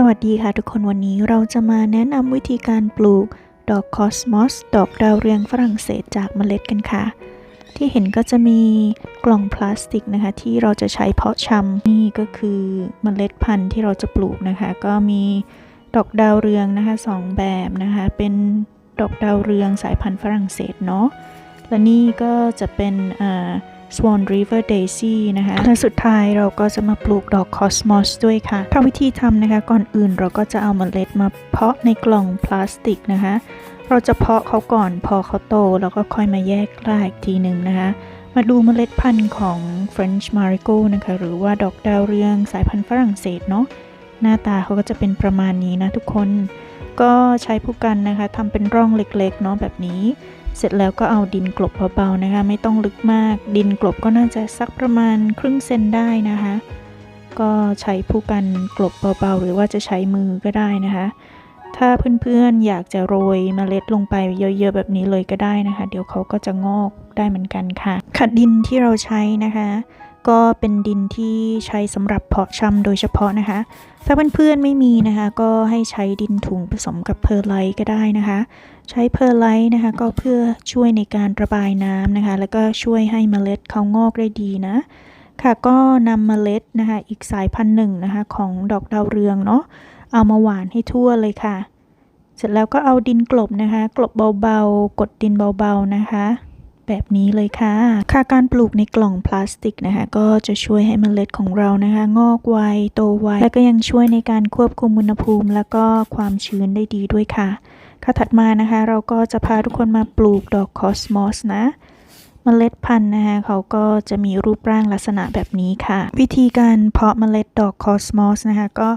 สวัสดีค่ะทุกคนวันนี้เราจะมาแนะนำวิธีการปลูกดอกคอสมอสดอกดาวเรืองฝรั่งเศสจากเมล็ดกันค่ะ ที่เห็นก็จะมีกล่องพลาสติกนะคะ ที่เราจะใช้เพาะชำนี่ก็คือเมล็ดพันธุ์ที่เราจะปลูกนะคะ ก็มีดอกดาวเรืองนะคะสองแบบนะคะ เป็นดอกดาวเรืองสายพันธุ์ฝรั่งเศสเนาะและนี่ก็จะเป็นอ่า Swan River Daisy นะคะและสุดท้ายเราก็จะมาปลูกดอกคอสมอสด้วยค่ะถ้าวิธีทำนะคะก่อนอื่นเราก็จะเอาเมล็ดมาเพาะในกล่องพลาสติกนะคะ เราจะเพาะเขาก่อนพอเขาโตแล้วก็ค่อยมาแยกกล้าอีกทีหนึ่งนะคะมาดูเมล็ดพันธุ์ของ French Marigold นะคะ หรือว่าดอกดาวเรืองสายพันธุ์ฝรั่งเศสเนาะหน้าตาเขาก็จะเป็นประมาณนี้นะทุกคน ก็ใช้ผู้กันนะคะทำเป็นร่องเล็กๆเนาะแบบนี้ เสร็จแล้วก็เอาดินกลบเบาๆนะคะ ไม่ต้องลึกมาก ดินกลบก็น่าจะสักประมาณครึ่งเซนได้นะคะ ก็ใช้ผู้กันกลบเบาๆ หรือว่าจะใช้มือก็ได้นะคะ ถ้าเพื่อนๆอยากจะโรยเมล็ดลงไปเยอะๆแบบนี้เลยก็ได้นะคะ เดี๋ยวเขาก็จะงอกได้เหมือนกันค่ะขัดดินที่เราใช้นะคะ ก็เป็นดินที่ใช้สำหรับเพาะชำโดยเฉพาะนะคะ ถ้าเพื่อนๆไม่มีนะคะ ก็ให้ใช้ดินถุงผสมกับเพอร์ไลท์ก็ได้นะคะ ใช้เพอร์ไลท์นะคะ ก็เพื่อช่วยในการระบายน้ำนะคะ แล้วก็ช่วยให้เมล็ดเขางอกได้ดีนะค่ะก็นำเมล็ดนะคะอีกสายพันธุ์หนึ่งนะคะ ของดอกดาวเรืองเนาะเอามาหว่านให้ทั่วเลยค่ะ เสร็จแล้วก็เอาดินกลบนะคะ กลบเบาๆ กดดินเบาๆนะคะ แบบนี้เลยค่ะ ค่ะการปลูกในกล่องพลาสติกนะคะ ก็จะช่วยให้เมล็ดของเรานะคะ งอกไวโตไวและก็ยังช่วยในการควบคุมอุณหภูมิ แล้วก็ความชื้นได้ดีด้วยค่ะ ค่ะถัดมานะคะ เราก็จะพาทุกคนมาปลูกดอกคอสมอสนะเมล็ดพันธุ์นะคะเขาก็จะมีรูปร่างลักษณะแบบนี้ค่ะ วิธีการเพาะเมล็ดดอกคอสมอสนะคะ ก็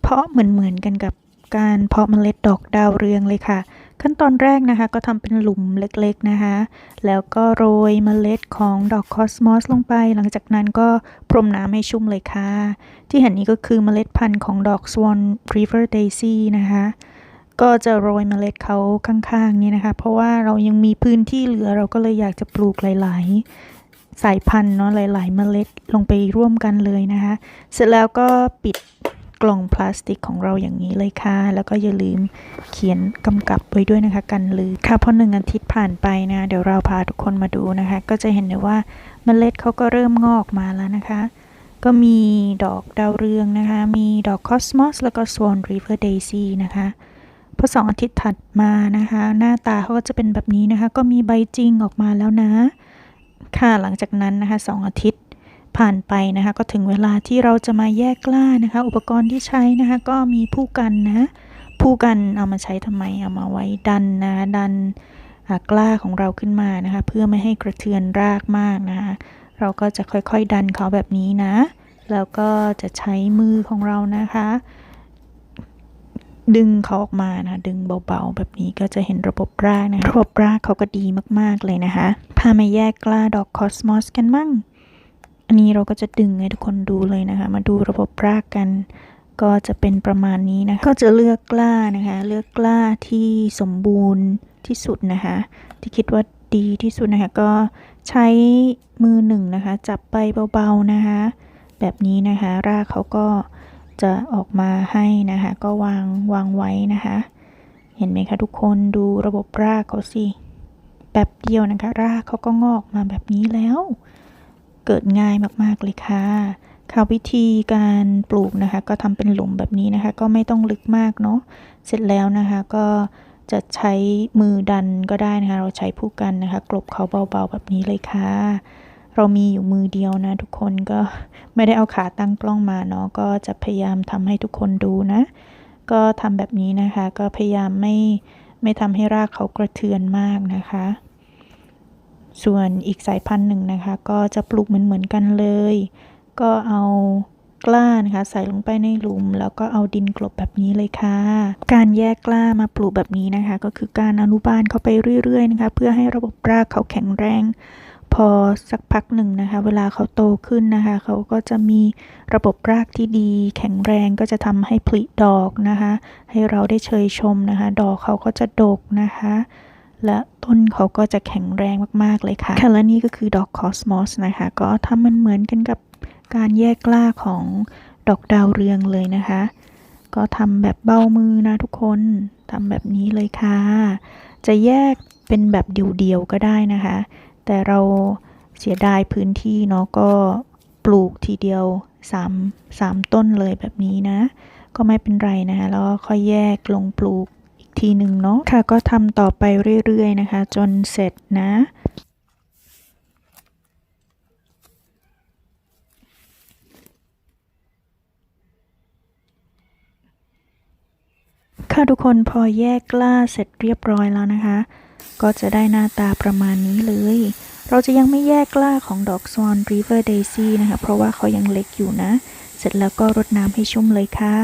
เพาะเหมือนๆกันกับการเพาะเมล็ดดอกดาวเรืองเลยค่ะ ขั้นตอนแรกนะคะ ก็ทำเป็นหลุมเล็กๆนะคะ แล้วก็โรยเมล็ดของดอกคอสมอสลงไป หลังจากนั้นก็พรมน้ำให้ชุ่มเลยค่ะ ที่เห็นนี้ก็คือเมล็ดพันธุ์ของดอก Swan River Daisy นะคะ ก็จะโรยเมล็ดเขาข้างๆ นี่นะคะ เพราะว่าเรายังมีพื้นที่เหลือเราก็เลยอยากจะปลูกหลายๆ สายพันธุ์เนาะหลาย ๆ เมล็ดลงไปร่วมกันเลยนะคะ เสร็จแล้วก็ปิด กล่องพลาสติกของเราอย่างนี้เลยค่ะ แล้วก็อย่าลืมเขียนกำกับไว้ด้วยนะคะ กันลืมค่ะพอหนึ่งอาทิตย์ผ่านไปนะเดี๋ยวเราพาทุกคนมาดูนะคะ ก็จะเห็นได้ว่าเมล็ดเขาก็เริ่มงอกมาแล้วนะคะก็มีดอกดาวเรืองนะคะ มีดอกคอสมอสแล้วก็ Swan River Daisy นะคะพอสองอาทิตย์ถัดมานะคะ หน้าตาเขาก็จะเป็นแบบนี้นะคะ ก็มีใบจริงออกมาแล้วนะ ค่ะหลังจากนั้นนะคะสองอาทิตย์ ผ่านไปนะคะก็ถึงเวลาที่เราจะมาแยกกล้านะคะ อุปกรณ์ที่ใช้นะคะก็มีผู้กันนะผู้กันเอามาใช้ทำไมเอามาไว้ดันนะดันกล้าของเราขึ้นมานะคะ เพื่อไม่ให้กระเทือนรากมากนะคะเราก็จะค่อยๆดันเขาแบบนี้นะ แล้วก็จะใช้มือของเรานะคะ ดึงเขาออกมานะดึงเบาๆ แบบนี้ก็จะเห็นระบบรากนะระบบรากเขาก็ดีมากๆเลยนะคะพามาแยกกล้าดอกคอสมอสกันมั่ง อันนี้เราก็จะดึงให้ทุกคนดูเลยนะคะ มาดูระบบรากกัน ก็จะเป็นประมาณนี้นะก็จะเลือกกล้านะคะ เลือกกล้าที่สมบูรณ์ที่สุดนะคะ ที่คิดว่าดีที่สุดนะคะ ก็ใช้มือหนึ่งนะคะ จับไปเบาๆนะคะ แบบนี้นะคะ รากเขาก็จะออกมาให้นะคะ ก็วางวางไว้นะคะ เห็นไหมคะทุกคนดูระบบรากเขาสิแป๊บเดียวนะคะ รากเขาก็งอกมาแบบนี้แล้ว เกิดง่ายมากๆเลยค่ะค่ะวิธีการปลูกนะคะ ก็ทำเป็นหลุมแบบนี้นะคะ ก็ไม่ต้องลึกมากเนาะเสร็จแล้วนะคะก็จะใช้มือดันก็ได้นะคะ เราใช้ผู้กันนะคะ กลบเขาเบาๆแบบนี้เลยค่ะ เรามีอยู่มือเดียวนะ ทุกคนก็ไม่ได้เอาขาตั้งกล้องมาเนาะก็จะพยายามทำให้ทุกคนดูนะ ก็ทำแบบนี้นะคะ ก็พยายามไม่ไม่ทำให้รากเขากระเทือนมากนะคะ ส่วนอีกสายพันธุ์หนึ่งนะคะ ก็จะปลูกเหมือนเหมือนกันเลย ก็เอากล้านะคะใส่ลงไปในหลุม แล้วก็เอาดินกลบแบบนี้เลยค่ะ การแยกกล้ามาปลูกแบบนี้นะคะ ก็คือการอนุบาลเขาไปเรื่อยๆนะคะ เพื่อให้ระบบรากเขาแข็งแรง พอสักพักหนึ่งนะคะ เวลาเขาโตขึ้นนะคะ เขาก็จะมีระบบรากที่ดี แข็งแรงก็จะทำให้ผลิดอกนะคะ ให้เราได้เชยชมนะคะ ดอกเขาก็จะดกนะคะ และต้นเขาก็จะแข็งแรงมาก ๆ เลยค่ะค่ะและนี่ก็คือดอกคอสมอสนะคะ ก็ทำมันเหมือนกันกับการแยกกล้าของดอกดาวเรืองเลยนะคะ ก็ทำแบบเบ้ามือนะทุกคนทำแบบนี้เลยค่ะ จะแยกเป็นแบบเดี่ยวๆก็ได้นะคะ แต่เราเสียดายพื้นที่เนาะก็ปลูกทีเดียว3 3ต้นเลยแบบนี้นะ ก็ไม่เป็นไรนะคะแล้วค่อยแยกลงปลูก ทีหนึ่งเนาะค่ะ ก็ทำต่อไปเรื่อยๆนะคะ จนเสร็จนะค่ะทุกคนพอแยกกล้าเสร็จเรียบร้อยแล้วนะคะ ก็จะได้หน้าตาประมาณนี้เลย เราจะยังไม่แยกกล้าของดอกสวอนริเวอร์เดซี่นะคะ เพราะว่าเขายังเล็กอยู่นะ เสร็จแล้วก็รดน้ำให้ชุ่มเลยค่ะ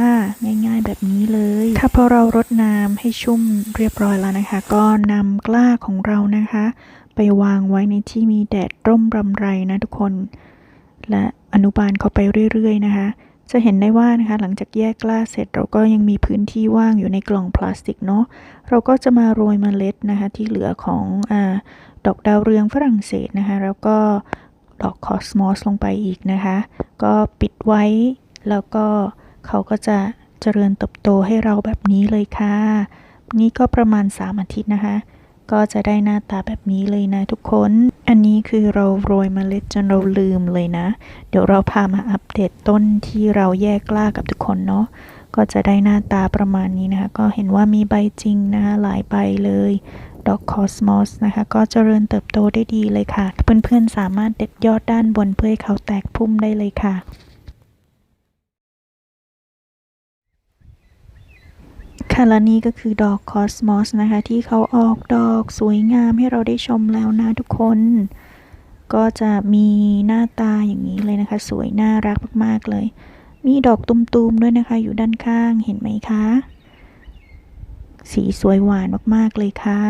ง่ายๆแบบนี้เลย ค่ะพอเรารดน้ำให้ชุ่มเรียบร้อยแล้วนะคะ ก็นำกล้าของเรานะคะ ไปวางไว้ในที่มีแดดร่มรำไรนะทุกคน และอนุบาลเขาไปเรื่อยๆนะคะ จะเห็นได้ว่านะคะ หลังจากแยกกล้าเสร็จเราก็ยังมีพื้นที่ว่างอยู่ในกล่องพลาสติกเนาะเราก็จะมาโรยเมล็ดนะคะ ที่เหลือของอดอกดาวเรืองฝรั่งเศสนะคะ แล้วก็ ดอกคอสมอสลงไปอีกนะคะ ก็ปิดไว้แล้วก็เขาก็จะเจริญเติบโตให้เราแบบนี้เลยค่ะ นี่ก็ประมาณ 3 อาทิตย์นะคะ ก็จะได้หน้าตาแบบนี้เลยนะทุกคน อันนี้คือเราโรยเมล็ดจนเราลืมเลยนะ เดี๋ยวเราพามาอัปเดตต้นที่เราแยกกล้ากับทุกคนเนาะ ก็จะได้หน้าตาประมาณนี้นะคะ ก็เห็นว่ามีใบจริงนะคะหลายใบเลย ดอกคอสมอสนะคะ ก็เจริญเติบโตได้ดีเลยค่ะ เพื่อนๆสามารถเด็ดยอดด้านบนเพื่อให้เขาแตกพุ่มได้เลยค่ะค่ะและนี่ก็คือดอกคอสมอสนะคะ ที่เขาออกดอกสวยงามให้เราได้ชมแล้วนะทุกคน ก็จะมีหน้าตาอย่างนี้เลยนะคะ สวยน่ารักมากๆเลย มีดอกตุมๆด้วยนะคะ อยู่ด้านข้างเห็นไหมคะ สีสวยหวานมากๆเลยค่ะ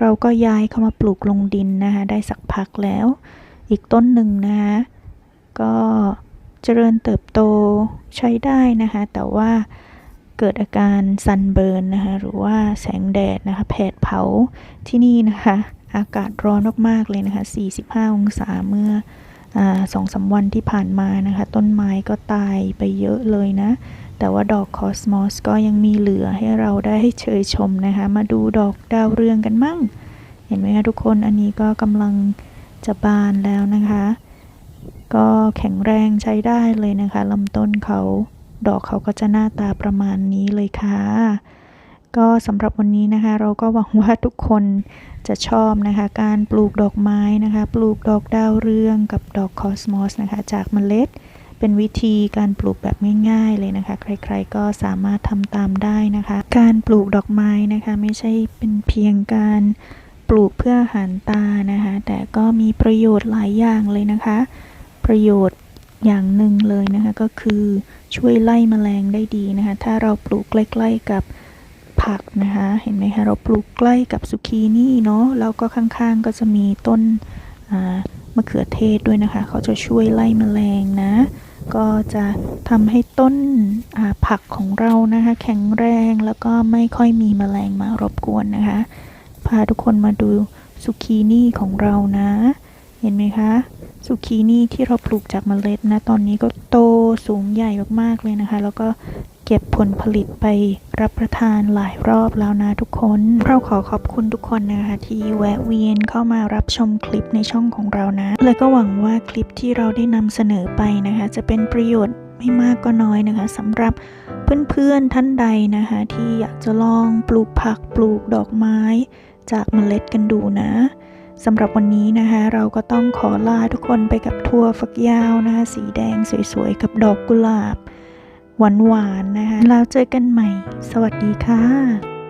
เราก็ย้ายเข้ามาปลูกลงดินนะคะ ได้สักพักแล้ว อีกต้นหนึ่งนะคะก็เจริญเติบโตใช้ได้นะคะ แต่ว่าเกิดอาการซันเบิร์นนะคะ หรือว่าแสงแดดนะคะ แผดเผาที่นี่นะคะ อากาศร้อนมากๆเลยนะคะ 45 องศาเมื่อสองสาวันที่ผ่านมานะคะ ต้นไม้ก็ตายไปเยอะเลยนะ แต่ว่าดอกคอสมอสก็ยังมีเหลือให้เราได้เชยชมนะคะ มาดูดอกดาวเรืองกันมั่ง เห็นไหมคะทุกคน อันนี้ก็กำลังจะบานแล้วนะคะ ก็แข็งแรงใช้ได้เลยนะคะลำต้นเขา ดอกเขาก็จะหน้าตาประมาณนี้เลยค่ะ ก็สำหรับวันนี้นะคะ เราก็หวังว่าทุกคนจะชอบนะคะ การปลูกดอกไม้นะคะ ปลูกดอกดาวเรืองกับดอกคอสมอสนะคะ จากเมล็ด เป็นวิธีการปลูกแบบง่าย ๆ เลยนะคะ ใครๆก็สามารถทำตามได้นะคะ การปลูกดอกไม้นะคะ ไม่ใช่เป็นเพียงการปลูกเพื่อหารตานะคะ แต่ก็มีประโยชน์หลายอย่างเลยนะคะ ประโยชน์อย่างหนึ่งเลยนะคะก็คือช่วยไล่แมลงได้ดีนะคะ ถ้าเราปลูกใกล้ ๆกับผักนะคะ เห็นไหมคะเราปลูกใกล้กับซุกีนี่เนาะแล้วก็ข้างๆก็จะมีต้นมะเขือเทศด้วยนะคะ เขาจะช่วยไล่แมลงนะ ก็จะทำให้ต้นผักของเรานะคะ แข็งแรงแล้วก็ไม่ค่อยมีแมลงมารบกวนนะคะ พาทุกคนมาดูซุกีนี่ของเรานะ เห็นไหมคะซุกีนี่ที่เราปลูกจากเมล็ดนะ ตอนนี้ก็โตสูงใหญ่มากๆเลยนะคะ แล้วก็เก็บผลผลิตไปรับประทานหลายรอบแล้วนะทุกคน เราขอขอบคุณทุกคนนะคะที่แวะเวียนเข้ามารับชมคลิปในช่องของเรานะ และก็หวังว่าคลิปที่เราได้นำเสนอไปนะคะ จะเป็นประโยชน์ไม่มากก็น้อยนะคะสำหรับเพื่อนๆท่านใดนะคะ ที่อยากจะลองปลูกผักปลูกดอกไม้ จากเมล็ดกันดูนะสำหรับวันนี้นะคะ เราก็ต้องขอลาทุกคนไปกับทัวร์ฝักยาวนะคะ สีแดงสวยๆกับดอกกุหลาบ หวานๆนะคะแล้วเจอกันใหม่ สวัสดีค่ะ